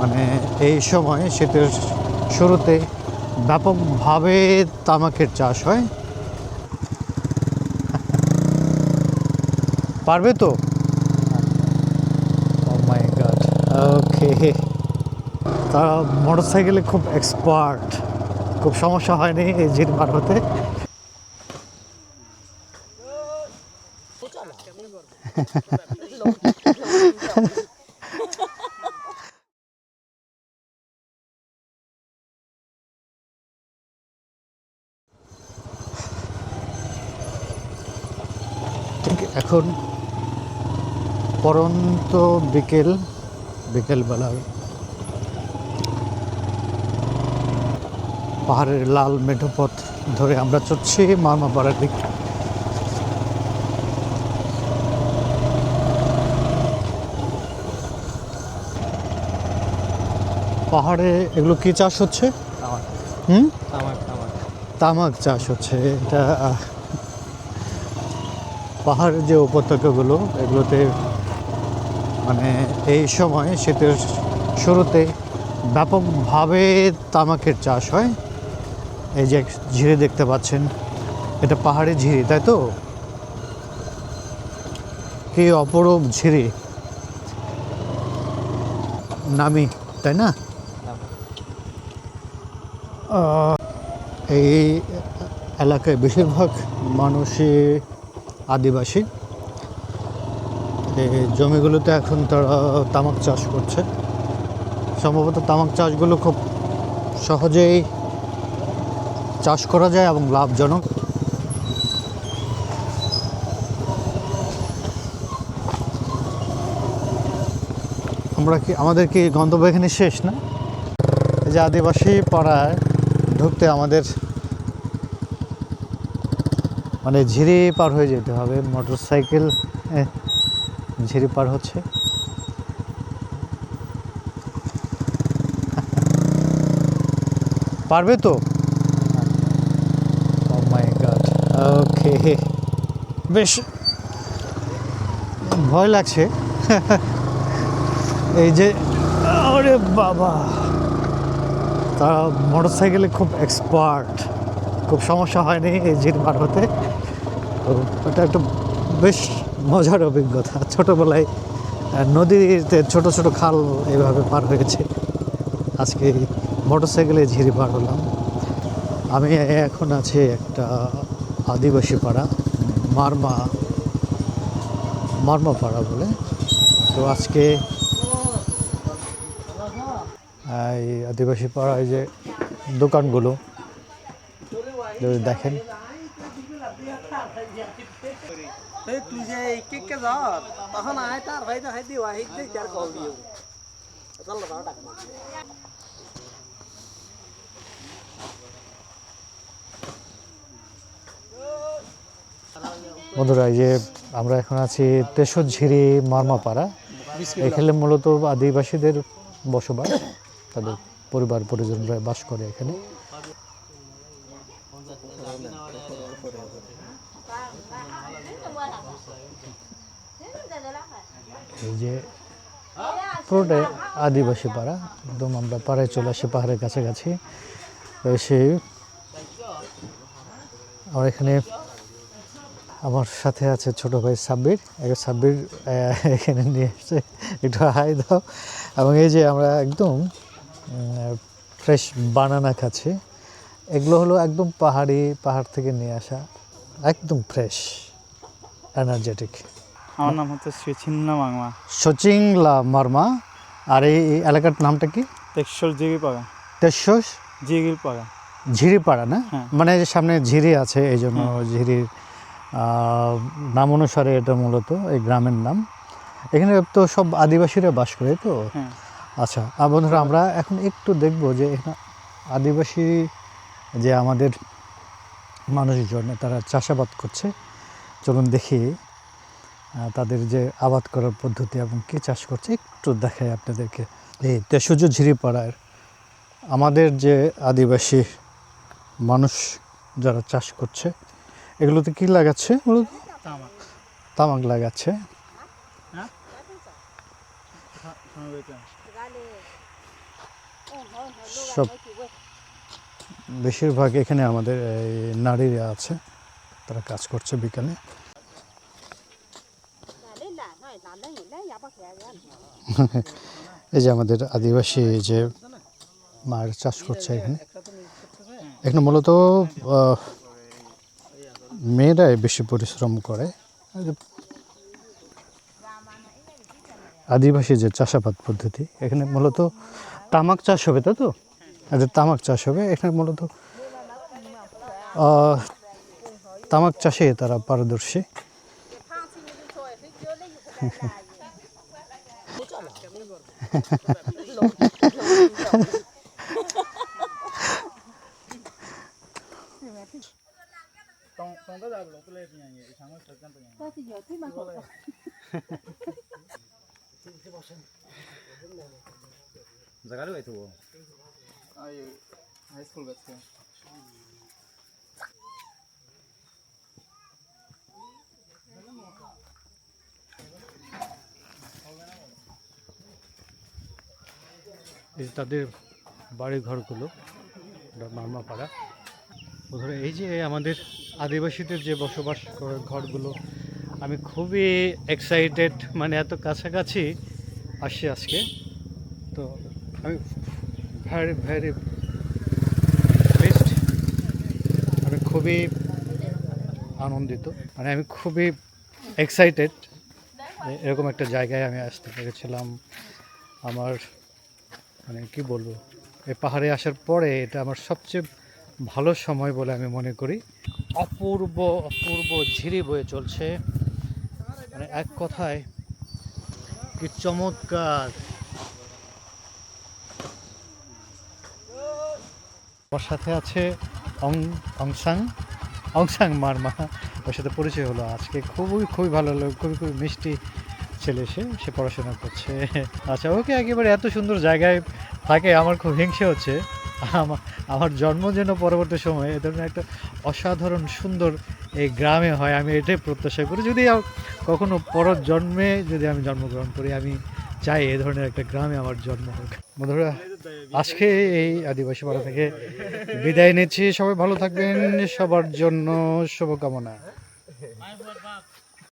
মানে এই সময় শীতের শুরুতে ব্যাপকভাবে তামাকের চাষ হয়। পারবে তো? ও মাই গড ওকে তারা মোটর সাইকেলে খুব এক্সপার্ট খুব সমস্যা হয়নি এই ঝির পার হতে ঠিক এখন পরন্ত বিকেল বিকেলবেলা পাহাড়ের লাল মেঠো পথ ধরে আমরা চড়ছি মারমাপাড়ার দিক। পাহাড়ে এগুলো কি চাষ হচ্ছে? তামাক। হুম? তামাক তামাক। তামাক চাষ হচ্ছে এটা পাহাড়ের যে উপত্যকাগুলো, এগুলোতে মানে এই সময় শীতের শুরুতে ব্যাপকভাবে তামাকের চাষ হয়। এই যে ঝিরে দেখতে পাচ্ছেন, এটা পাহাড়ি ঝিরি, তাই তো? কি অপরূপ ঝিরি। নামি, তাই না? এই এলাকায় বেশিরভাগ মানুষই আদিবাসী। এই জমিগুলোতে এখন তারা তামাক চাষ করছে। সম্ভবত তামাক চাষগুলো খুব সহজেই চাষ করা যায় এবং লাভজনক। আমরা কি, আমাদের কি গন্তব্য এখানে শেষ না? যে আদিবাসী পাড়ায় ঢুকতে আমাদের মানে ঝিরি পার হয়ে যেতে হবে মোটর সাইকেল ঝিরি পার হচ্ছে। পারবে তো? ওকে বেশ। ভয় লাগছে। এই যে, আরে বাবা। তারা মোটর সাইকেলে খুব এক্সপার্ট খুব সমস্যা হয়নি এই পার হতে? তো এটা একটা বেশ মজার অভিজ্ঞতা। ছোটোবেলায় নদীতে ছোট ছোট খাল এইভাবে পার হয়েছে। আজকে মোটর সাইকেলে ঝিরি পার হলাম। আমি এখন আছি একটা আদিবাসী পাড়া, মারমা মারমা পাড়া বলে। তো আজকে, এই আদিবাসী পাড়ায় যে দোকানগুলো, যদি দেখেন তুই যে তখন আয় তার ভাই দিও দেখ তার কল দিও। চল না টাকা বন্ধুরা এই যে আমরা এখন আছি তেসরঝিরি মারমাপাড়া। এখানে মূলত আদিবাসীদের বসবাস তাদের পরিবার পরিজনরা বাস করে এখানে। এই যে পুরোটাই আদিবাসী পাড়া, একদম আমরা পাড়ায় চলে আসি, পাহাড়ের কাছাকাছি। এসে আমার এখানে আমার সাথে আছে ছোট ভাই সাব্বির। এক সাব্বির এখানে নিয়ে এসছে। একটু হাই দাও। এবং এই যে আমরা একদম ফ্রেশ বানানা খাচ্ছি। এগুলো হলো একদম পাহাড়ি পাহাড় থেকে নিয়ে আসা একদম ফ্রেশ এনার্জেটিক আমার নাম হচ্ছে ছিন্ন মাংমা। সচিংলা মার্মা। আর এই এলাকার নামটা কি? টেকশোর জিগি পাগা তেসস জিগির পাগা ঝিরিপাড়া না? হ্যাঁ। মানে যে সামনে ঝিরি আছে এই জন্য ঝিরির নাম অনুসারে এটা মূলত এই গ্রামের নাম। এখানে তো সব আদিবাসীরা বাস করে তো? হ্যাঁ। আচ্ছা আর বন্ধুরা আমরা এখন একটু দেখব যে এখানে আদিবাসী যে আমাদের মানুষজন তারা চাষাবাদ করছে। চলুন দেখি তাদের যে আবাদ করার পদ্ধতি এবং কী চাষ করছে। একটু দেখাই আপনাদেরকে। এই তেসুজু ঝিরিপাড়ার আমাদের যে আদিবাসী মানুষ যারা চাষ করছে এগুলোতে কি লাগাচ্ছে মূলত তামাক তামাক লাগাচ্ছে সব বেশিরভাগ এখানে আমাদের নারীরা আছে, তারা কাজ করছে বিকালে। এই যে আমাদের আদিবাসী যে মায়ের চাষ করছে এখানে এখানে মূলত মেয়েরাই বেশি পরিশ্রম করে। আদিবাসী যে চাষাবাদ পদ্ধতি, এখানে মূলত তামাক চাষ হবে তো? আচ্ছা তামাক চাষ হবে? এখানে মূলত তামাক চাষে তারা পারদর্শী। হয়তো। হাই স্কুল গেছে এই তাদের বাড়ি ঘরগুলো, এটা মারমাপাড়া ধরে এই যে আমাদের আদিবাসীদের যে বসবাস করে ঘরগুলো, আমি খুবই এক্সাইটেড মানে এত কাছাকাছি আসছি আজকে। তো আমি ভেরি ভেরি বেস্ট আমি খুবই আনন্দিত। মানে আমি খুবই এক্সাইটেড এরকম একটা জায়গায় আমি আসতে পেরেছিলাম। আমার মানে কি বলব, এই পাহাড়ে আসার পরে এটা আমার সবচেয়ে ভালো সময় বলে আমি মনে করি। অপূর্ব অপূর্ব ঝিরি বয়ে চলছে। মানে এক কথায় কি চমৎকার। আমার সাথে আছে অং অংসাং অংসাং মারমা। ওর সাথে পরিচয় হলো আজকে। খুবই খুবই ভালো লাগল খুবই খুবই মিষ্টি ছেলে সে সে পড়াশোনা করছে। আচ্ছা ওকে একেবারে এত সুন্দর জায়গায় থাকে, আমার খুব হিংসে হচ্ছে। আমা- আমার জন্ম যেন পরবর্তী সময়ে এ ধরনের একটা অসাধারণ, সুন্দর এই গ্রামে হয়, আমি এটাই প্রত্যাশা করি। যদি কখনো পর জন্মে যদি আমি জন্মগ্রহণ করি, আমি চাই এ ধরনের একটা গ্রামে আমার জন্ম হোক। বন্ধুরা, আজকে এই আদিবাসী পাড়া থেকে বিদায় নিচ্ছি। সবাই ভালো থাকবেন। সবার জন্য শুভকামনা।